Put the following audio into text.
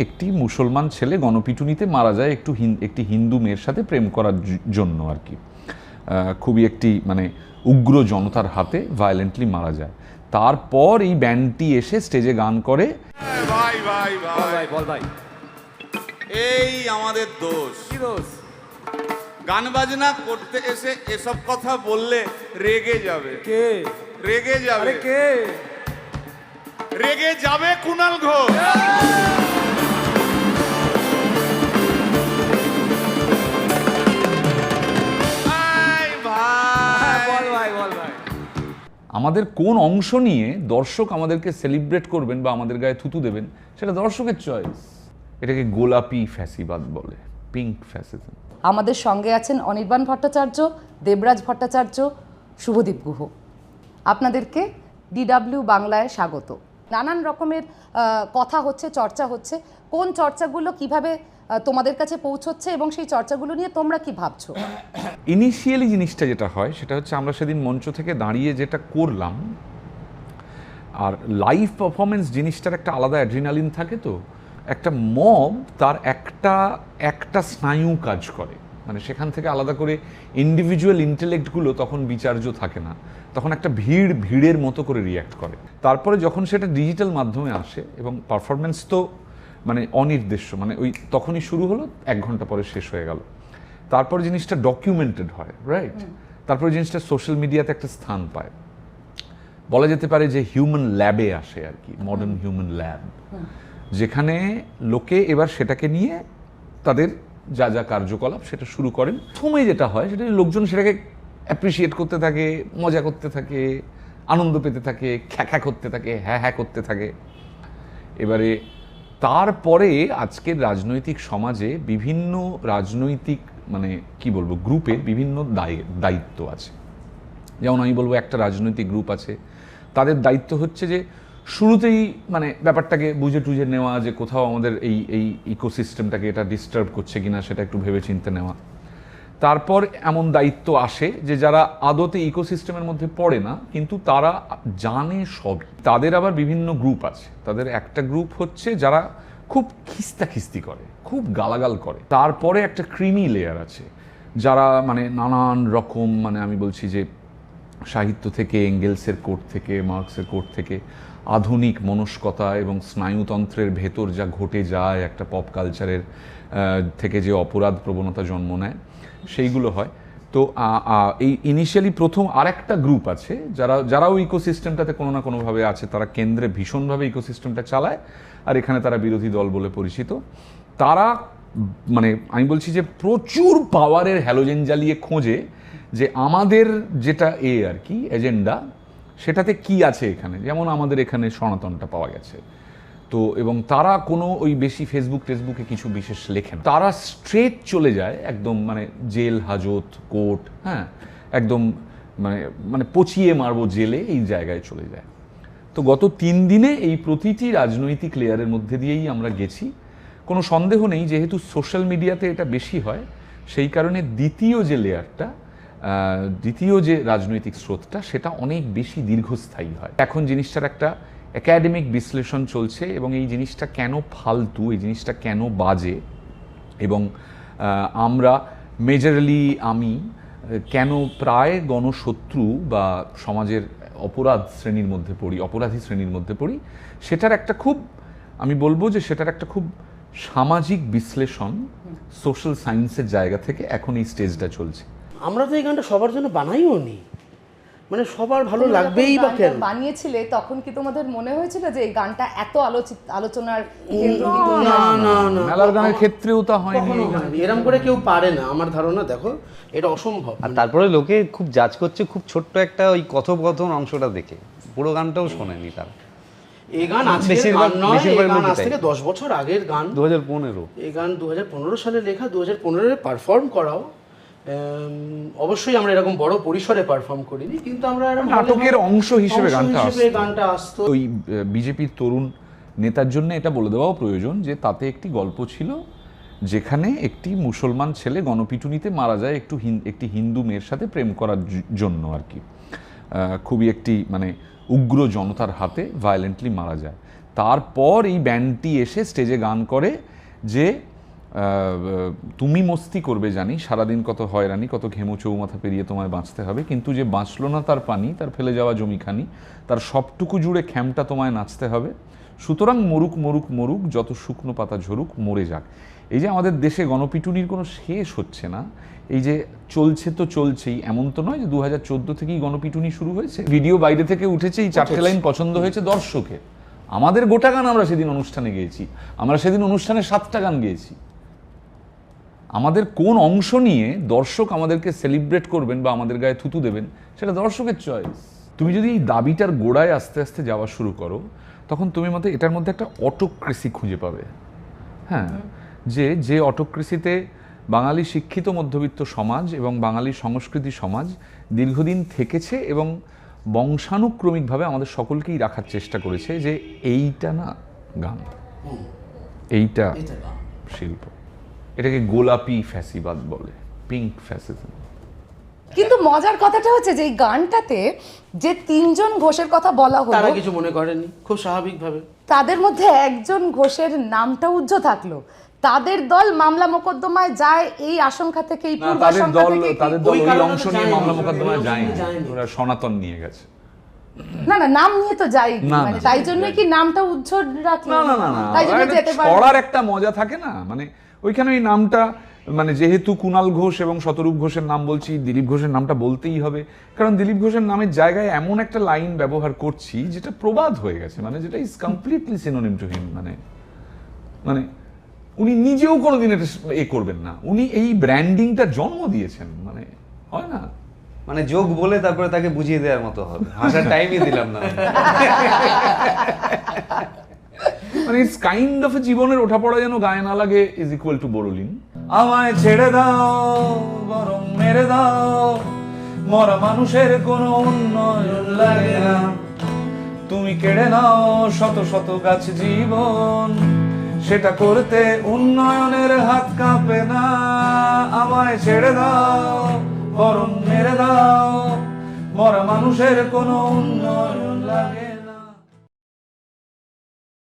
একটি মুসলমান ছেলে গণপিটুনিতে মারা যায় একটু একটি হিন্দু মেয়ের সাথে প্রেম করার জন্য আর কি। আহ, খুবই একটি মানে উগ্র জনতার হাতে ভায়োলেন্টলি মারা যায়। তারপর এই ব্যান্ডটি এসে স্টেজে গান করে। ভাই ভাই ভাই। ভাই বল ভাই। এই আমাদের দোষ। কি দোষ? গান বাজনা করতে এসে এসব কথা বললে রেগে যাবে। কে? রেগে যাবে। কে? রেগে যাবে কুনাল ঘোষ। আমাদের কোন অংশ নিয়ে দর্শক আমাদেরকে সেলিব্রেট করবেন বা আমাদের গায়ে থুতু দেবেন, সেটা দর্শকের চয়েস এটাকে গোলাপি ফ্যাসিবাদ বলে পিঙ্ক ফ্যাসিজম আমাদের সঙ্গে আছেন অনির্বাণ ভট্টাচার্য, দেবরাজ ভট্টাচার্য, শুভদীপ গুহ। আপনাদেরকে ডিডাব্লিউ বাংলায় স্বাগত। নানান রকমের কথা হচ্ছে, চর্চা হচ্ছে। কোন চর্চাগুলো কীভাবে তোমাদের কাছে পৌঁছচ্ছে এবং সেই চর্চাগুলো নিয়ে তোমরা কি ভাবছ? ইনিশিয়ালি জিনিসটা যেটা হয়, সেটা হচ্ছে আমরা সেদিন মঞ্চ থেকে দাঁড়িয়ে যেটা করলাম, আর লাইভ পারফরমেন্স জিনিসটার একটা আলাদা অ্যাড্রিনালিন থাকে তো, একটা মব তার একটা একটা স্নায়ু কাজ করে। মানে সেখান থেকে আলাদা করে ইন্ডিভিজুয়াল ইন্টেলেক্টগুলো তখন বিচার্য থাকে না। তখন একটা ভিড়, ভিড়ের মতো করে রিয়্যাক্ট করে। তারপরে যখন সেটা ডিজিটাল মাধ্যমে আসে এবং পারফরমেন্স তো মানে অনির্দেশ্য মানে ওই তখনই শুরু হলো এক ঘণ্টা পরে শেষ হয়ে গেল। তারপর জিনিসটা ডকুমেন্টেড হয় রাইট তারপর জিনিসটা সোশ্যাল মিডিয়াতে একটা স্থান পায়। বলা যেতে পারে যে হিউম্যান ল্যাবে আসে আর কি মডার্ন হিউম্যান ল্যাব যেখানে লোকে এবার সেটাকে নিয়ে তাদের যা যা কার্যকলাপ সেটা শুরু করেন। সময় যেটা হয় সেটা লোকজন সেটাকে অ্যাপ্রিসিয়েট করতে থাকে মজা করতে থাকে আনন্দ পেতে থাকে খ্যাখ্যা করতে থাকে হ্যাঁ হ্যাঁ করতে থাকে। এবারে তারপরে আজকের রাজনৈতিক সমাজে বিভিন্ন রাজনৈতিক মানে কি বলব, গ্রুপে বিভিন্ন দায়- দায়িত্ব আছে। যেমন আমি বলব একটা রাজনৈতিক গ্রুপ আছে, তাদের দায়িত্ব হচ্ছে যে শুরুতেই মানে ব্যাপারটাকে বুঝে টুঝে নেওয়া যে কোথাও আমাদের এই এই ইকোসিস্টেমটাকে এটা ডিস্টার্ব করছে কিনা সেটা একটু ভেবে চিন্তে নেওয়া। তারপর এমন দায়িত্ব আসে যে যারা আদতে ইকোসিস্টেমের মধ্যে পড়ে না, কিন্তু তারা জানে সব। তাদের আবার বিভিন্ন গ্রুপ আছে। তাদের একটা গ্রুপ হচ্ছে যারা খুব খিস্তা খিস্তি করে, খুব গালাগাল করে। তারপরে একটা ক্রিমি লেয়ার আছে, যারা মানে নানান রকম মানে আমি বলছি যে সাহিত্য থেকে এঙ্গেলসের কোর্ট থেকে মার্কসের কোর্ট থেকে আধুনিক মনস্কতা এবং স্নায়ুতন্ত্রের ভেতর যা ঘটে যায় একটা পপ কালচারের থেকে যে অপরাধ প্রবণতা জন্ম নেয়, সেইগুলো হয়। তো এই ইনিশিয়ালি প্রথম আরেকটা গ্রুপ আছে যারা, যারাও ইকোসিস্টেমটাতে কোনো না কোনোভাবে আছে, তারা কেন্দ্রে ভীষণভাবে ইকোসিস্টেমটা চালায় আর এখানে তারা বিরোধী দল বলে পরিচিত। তারা মানে আমি বলছি যে প্রচুর পাওয়ারের হ্যালোজেন জ্বালিয়ে খোঁজে যে আমাদের যেটা এ আর কি এজেন্ডা সেটাতে কি আছে এখানে? যেমন আমাদের এখানে সনাতনটা পাওয়া গেছে। তো, এবং তারা কোনো ওই বেশি ফেসবুক টেসবুকে কিছু বিশেষ লেখেন না। তারা স্ট্রেট চলে যায় একদম মানে জেল, হাজত, কোর্ট হ্যাঁ? একদম মানে মানে পচিয়ে মারবো জেলে এই জায়গায় চলে যায়। তো গত তিন দিনে এই প্রতিটি রাজনৈতিক লেয়ারের মধ্যে দিয়েই আমরা গেছি। কোনো সন্দেহ নেই, যেহেতু সোশ্যাল মিডিয়াতে এটা বেশি হয়, সেই কারণে দ্বিতীয় যে লেয়ারটা দ্বিতীয় যে রাজনৈতিক স্রোতটা, সেটা অনেক বেশি দীর্ঘস্থায়ী হয়। এখন জিনিসটার একটা একাডেমিক বিশ্লেষণ চলছে এবং এই জিনিসটা কেন ফালতু, এই জিনিসটা কেন বাজে এবং আমরা মেজরালি আমি কেন প্রায় গণশত্রু বা সমাজের অপরাধ শ্রেণির মধ্যে পড়ি, অপরাধী শ্রেণির মধ্যে পড়ি, সেটার একটা খুব, আমি বলব যে সেটার একটা খুব সামাজিক বিশ্লেষণ সোশ্যাল সায়েন্সের জায়গা থেকে এখন এই স্টেজটা চলছে। আমরা তো এই গানটা সবার জন্য বানাইও নি। মানে সবার ভালো লাগবেই বা কেন? বানিয়েছিলে তখন কি তোমাদের মনে হয়েছিল যে এই গানটা এত আলোচিত আলোচনার না না না মেলার গানের ক্ষেত্রেও তা হয়নি। এরম করে কেউ পারে না আমার ধারণা দেখো এটা অসম্ভব। আর তারপরে লোকে খুব জাজ করছে খুব ছোট্ট একটা ওই কথোপকথন অংশটা দেখে। পুরো গানটাও শোনেনি তারা। এই গান আজকের গান নয় এই গান আজ থেকে দশ বছর আগের গান। দু হাজার পনেরো। এই গান দু হাজার পনেরো সালে লেখা দু হাজার পনেরোয় পারফর্ম করাও। অবশ্যই আমরা এরকম বড় পরিসরে পারফর্ম করিনি কিন্তু আমরা নাটকের অংশ হিসেবে গানটা আসতো। গানটা আসতো। ওই বিজেপির তরুণ নেতার জন্য এটা বলে দেওয়াও প্রয়োজন যে তাতে একটি গল্প ছিল যেখানে একটি মুসলমান ছেলে গণপিটুনিতে মারা যায় একটু একটি হিন্দু মেয়ের সাথে প্রেম করার জন্য আর কি। খুবই একটি মানে উগ্র জনতার হাতে ভায়োলেন্টলি মারা যায়। তারপর এই ব্যান্ডটি এসে স্টেজে গান করে যে তুমি মস্তি করবে জানি সারাদিন কত হয়রানি কত ঘেমো চৌমাথা পেরিয়ে তোমায় বাঁচতে হবে কিন্তু যে বাঁচলো না তার পানি তার ফেলে যাওয়া জমিখানি তার সবটুকু জুড়ে খ্যামটা তোমায় নাচতে হবে। সুতরাং মরুক মরুক মরুক যত শুকনো পাতা ঝরুক মরে যাক। এই যে আমাদের দেশে গণপিটুনির কোনো শেষ হচ্ছে না এই যে চলছে তো চলছেই এমন তো নয় যে দু হাজার চোদ্দ থেকেই গণপিটুনি শুরু হয়েছে? ভিডিও বাইরে থেকে উঠেছে এই চারটে লাইন পছন্দ হয়েছে দর্শকের। আমাদের গোটা গান আমরা সেদিন অনুষ্ঠানে গেয়েছি। আমরা সেদিন অনুষ্ঠানে সাতটা গান গেয়েছি। আমাদের কোন অংশ নিয়ে দর্শক আমাদেরকে সেলিব্রেট করবেন বা আমাদের গায়ে থুতু দেবেন সেটা দর্শকের চয়েস তুমি যদি এই দাবিটার গোড়ায় আস্তে আস্তে যাওয়া শুরু করো তখন তুমি মতে এটার মধ্যে একটা অটোক্রেসি খুঁজে পাবে। হ্যাঁ যে যে অটোক্রেসিতে বাঙালি শিক্ষিত মধ্যবিত্ত সমাজ এবং বাঙালি সংস্কৃতি সমাজ দীর্ঘদিন থেকেছে এবং বংশানুক্রমিকভাবে আমাদের সকলকেই রাখার চেষ্টা করেছে যে এইটা না গান এইটা শিল্প। এটাকে গোলাপি ফ্যাসিবাদ বলে পিঙ্ক ফ্যাসিজম কিন্তু মজার কথাটা হচ্ছে যে এই গানটাতে যে তিনজন ঘোষের কথা বলা হলো তারা কিছু মনে করেনি খুব স্বাভাবিকভাবে। তাদের মধ্যে একজন ঘোষের নামটা উজ্জ্ব থাকল। তাদের দল মামলা মোকদ্দমায় যায় এই আশঙ্কা থেকে এই না পূর্ব তাদের আশঙ্কা দল তাদের দল ওই অংশ নিয়ে মামলা মোকদ্দমায় যায়নি। ওরা সনাতন নিয়ে গেছে। না না নাম নিয়ে তো যাই মানে তাই জন্য কি নামটা উজ্জ্বল রাখল? না না না তাই জন্য যেতে পারে একটা মজা থাকে না মানে ওইখানে ওই নামটা মানে যেহেতু কুণাল ঘোষ এবং শতরূপ ঘোষের নাম বলছি দিলীপ ঘোষের নামটা বলতেই হবে। কারণ দিলীপ ঘোষের নামের জায়গায় এমন একটা লাইন ব্যবহার করছি যেটা প্রবাদ হয়ে গেছে মানে যেটা is completely synonym to him মানে মানে উনি নিজেও কোনোদিন এটা এ করবেন না। উনি এই ব্র্যান্ডিংটা জন্ম দিয়েছেন মানে হয় না? মানে যোগ বলে তারপরে তাকে বুঝিয়ে দেওয়ার মতো হবে। হাসার টাইমই দিলাম না মানে ইটস কাইন্ড অফ জীবনের ওঠা পড়া যেন গায়ে না লাগে ইজ ইকুয়াল টু বোরোলিন আমায় ছেড়ে দাও, বরং মেরে দাও। মরা মানুষের কোনো উন্নয়ন লাগে না। তুমি কেড়ে নাও শত শত গাছ জীবন। সেটা করতে উন্নয়নের হাত কাঁপে না। আমায় ছেড়ে দাও, বরং মেরে দাও। মরা মানুষের কোনো উন্নয়ন লাগে